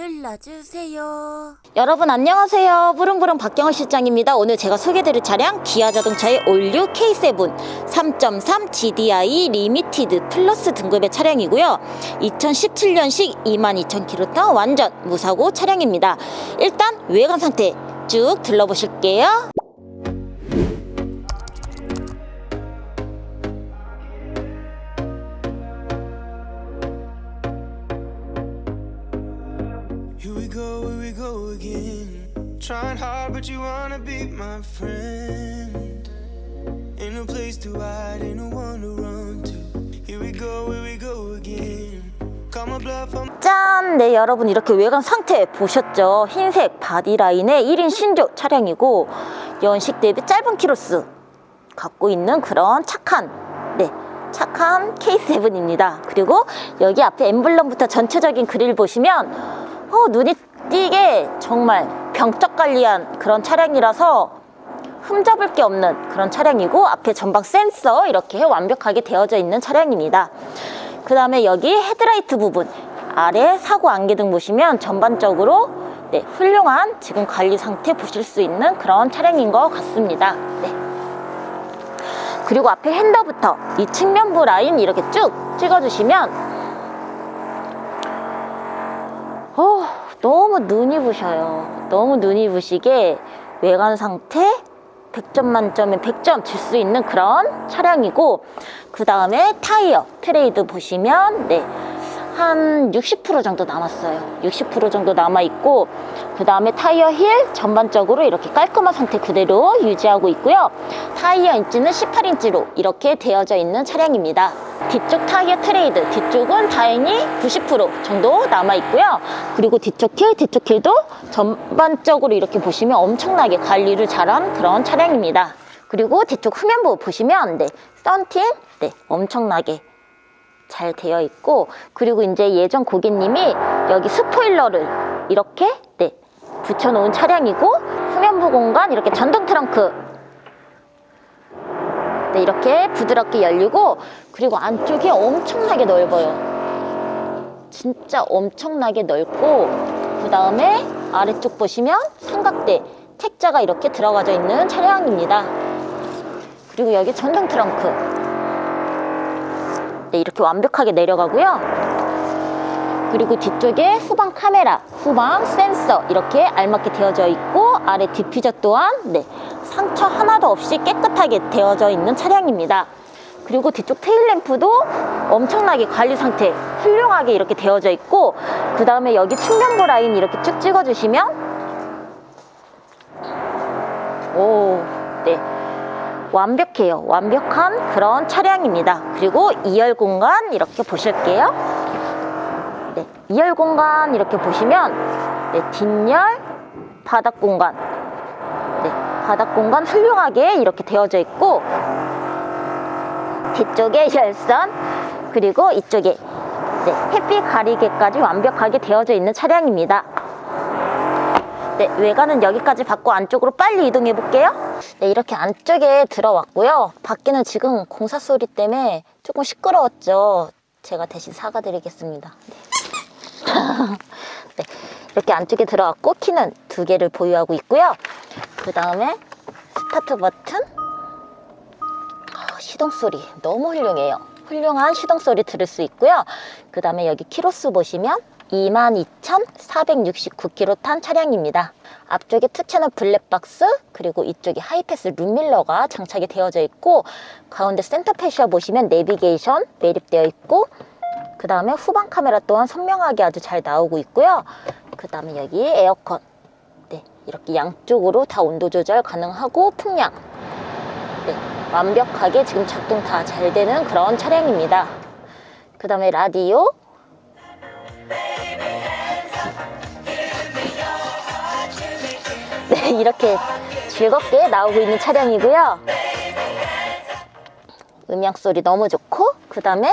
눌러주세요. 여러분 안녕하세요. 부릉부릉 박경호 실장입니다. 오늘 제가 소개드릴 차량 기아 자동차의 올류 K7 3.3 GDI 리미티드 플러스 등급의 차량이고요. 2017년식 22,000km 완전 무사고 차량입니다. 일단 외관 상태 쭉 둘러보실게요. Trying hard, but you wanna be my friend. Ain't no place to hide, ain't no one to run to. Here we go, here we go again. Call my bluff, I'm 짠! 네, 여러분 이렇게 외관 상태 보셨죠? 흰색 바디라인의 1인 신조 차량이고 연식 대비 짧은 키로수 갖고 있는 그런 착한 네, 착한 K7입니다. 그리고 여기 앞에 엠블럼부터 전체적인 그릴 보시면 어, 눈이 띄게 정말 병적 관리한 그런 차량이라서 흠잡을 게 없는 그런 차량이고 앞에 전방 센서 이렇게 완벽하게 되어져 있는 차량입니다. 그 다음에 여기 헤드라이트 부분 아래 사고 안개등 보시면 전반적으로 네, 훌륭한 지금 관리 상태 보실 수 있는 그런 차량인 것 같습니다. 네. 그리고 앞에 핸더부터 이 측면부 라인 이렇게 쭉 찍어주시면 어, 너무 눈이 부셔요. 너무 눈이 부시게 외관 상태 100점 만점에 100점 줄 수 있는 그런 차량이고 그 다음에 타이어 트레이드 보시면 네. 한 60% 정도 남았어요. 60% 정도 남아 있고 그 다음에 타이어 힐 전반적으로 이렇게 깔끔한 상태 그대로 유지하고 있고요. 타이어 인치는 18인치로 이렇게 되어져 있는 차량입니다. 뒤쪽 타이어 트레이드 뒤쪽은 다행히 90% 정도 남아 있고요. 그리고 뒤쪽 힐 뒤쪽 힐도 전반적으로 이렇게 보시면 엄청나게 관리를 잘한 그런 차량입니다. 그리고 뒤쪽 후면부 보시면 네, 썬팅 네, 엄청나게 잘 되어 있고 그리고 이제 예전 고객님이 여기 스포일러를 이렇게 네 붙여놓은 차량이고 후면부 공간 이렇게 전동 트렁크. 네 이렇게 부드럽게 열리고 그리고 안쪽이 엄청나게 넓어요. 진짜 엄청나게 넓고 그 다음에 아래쪽 보시면 삼각대 택자가 이렇게 들어가져 있는 차량입니다. 그리고 여기 전동 트렁크 네, 이렇게 완벽하게 내려가고요. 그리고 뒤쪽에 후방 카메라, 후방 센서 이렇게 알맞게 되어져 있고 아래 디퓨저 또한 네, 상처 하나도 없이 깨끗하게 되어져 있는 차량입니다. 그리고 뒤쪽 테일 램프도 엄청나게 관리 상태 훌륭하게 이렇게 되어져 있고 그 다음에 여기 측면부 라인 이렇게 쭉 찍어주시면 오, 네. 완벽해요. 완벽한 그런 차량입니다. 그리고 2열 공간 이렇게 보실게요. 네, 2열 공간 이렇게 보시면 네, 뒷열 바닥 공간 네, 바닥 공간 훌륭하게 이렇게 되어져 있고 뒤쪽에 열선 그리고 이쪽에 네, 햇빛 가리개까지 완벽하게 되어져 있는 차량입니다. 네, 외관은 여기까지 받고 안쪽으로 빨리 이동해 볼게요. 네, 이렇게 안쪽에 들어왔고요. 밖에는 지금 공사 소리 때문에 조금 시끄러웠죠. 제가 대신 사과드리겠습니다. 네. 네, 이렇게 안쪽에 들어왔고 키는 두 개를 보유하고 있고요. 그 다음에 스타트 버튼 아, 시동 소리 너무 훌륭해요. 훌륭한 시동 소리 들을 수 있고요. 그 다음에 여기 키로수 보시면 22,469km 탄 차량입니다. 앞쪽에 투채널 블랙박스 그리고 이쪽에 하이패스 룸밀러가 장착이 되어져 있고 가운데 센터 패시아 보시면 내비게이션 매립되어 있고 그 다음에 후방 카메라 또한 선명하게 아주 잘 나오고 있고요. 그 다음에 여기 에어컨 네, 이렇게 양쪽으로 다 온도 조절 가능하고 풍량 네, 완벽하게 지금 작동 다 잘 되는 그런 차량입니다. 그 다음에 라디오 이렇게 즐겁게 나오고 있는 차량이고요. 음향 소리 너무 좋고 그 다음에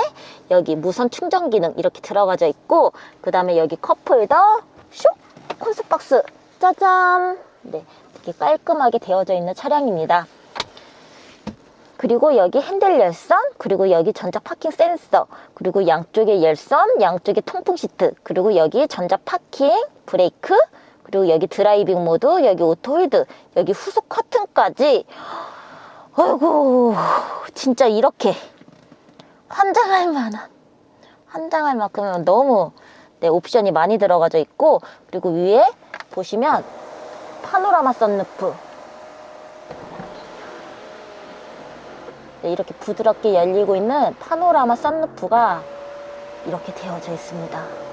여기 무선 충전 기능 이렇게 들어가져 있고 그 다음에 여기 컵홀더 슉! 콘솔 박스! 짜잔! 네 이렇게 깔끔하게 되어져 있는 차량입니다. 그리고 여기 핸들 열선, 그리고 여기 전자 파킹 센서, 그리고 양쪽에 열선, 양쪽에 통풍 시트, 그리고 여기 전자 파킹 브레이크, 그리고 여기 드라이빙 모드, 여기 오토 홀드, 여기 후속 커튼까지. 아이고, 진짜 이렇게 환장할 만한, 환장할 만큼 너무 네, 옵션이 많이 들어가져 있고, 그리고 위에 보시면 파노라마 썬루프. 네, 이렇게 부드럽게 열리고 있는 파노라마 썬루프가 이렇게 되어져 있습니다.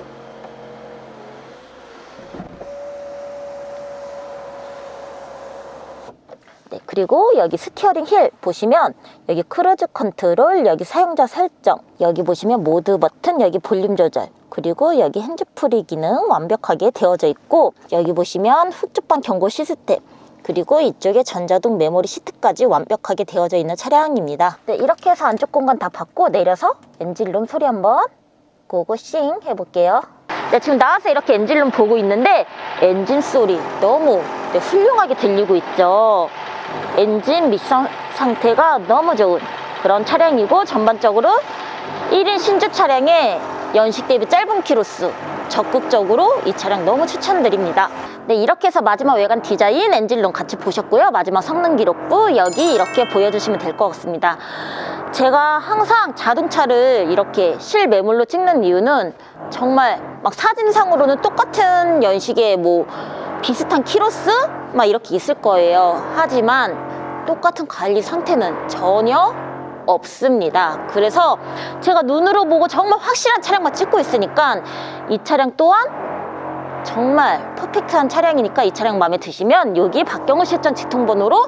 네, 그리고 여기 스티어링 힐 보시면 여기 크루즈 컨트롤, 여기 사용자 설정, 여기 보시면 모드 버튼, 여기 볼륨 조절, 그리고 여기 핸즈프리 기능 완벽하게 되어져 있고 여기 보시면 훅주방 경고 시스템, 그리고 이쪽에 전자동 메모리 시트까지 완벽하게 되어져 있는 차량입니다. 네, 이렇게 해서 안쪽 공간 다 봤고 내려서 엔진룸 소리 한번 고고싱 해볼게요. 네, 지금 나와서 이렇게 엔진룸 보고 있는데 엔진 소리 너무 네, 훌륭하게 들리고 있죠. 엔진 밑상 상태가 너무 좋은 그런 차량이고 전반적으로 1인 신주 차량에 연식 대비 짧은 키로수 적극적으로 이 차량 너무 추천드립니다. 네, 이렇게 해서 마지막 외관 디자인 엔진룸 같이 보셨고요. 마지막 성능 기록부 여기 이렇게 보여주시면 될 것 같습니다. 제가 항상 자동차를 이렇게 실매물로 찍는 이유는 정말 막 사진상으로는 똑같은 연식의 뭐 비슷한 키로수 막 이렇게 있을 거예요. 하지만 똑같은 관리 상태는 전혀 없습니다. 그래서 제가 눈으로 보고 정말 확실한 차량만 찍고 있으니까 이 차량 또한 정말 퍼펙트한 차량이니까 이 차량 마음에 드시면 여기 박경호 실전 직통번호로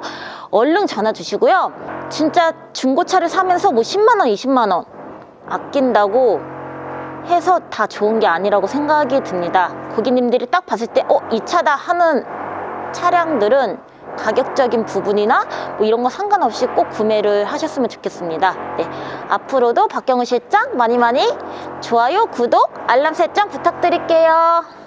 얼른 전화 주시고요. 진짜 중고차를 사면서 뭐 10만 원, 20만 원 아낀다고 해서 다 좋은 게 아니라고 생각이 듭니다. 고객님들이 딱 봤을 때, 어, 이 차다 하는 차량들은 가격적인 부분이나 뭐 이런 거 상관없이 꼭 구매를 하셨으면 좋겠습니다. 네. 앞으로도 박경우 실장 많이 많이 좋아요, 구독, 알람 설정 부탁드릴게요.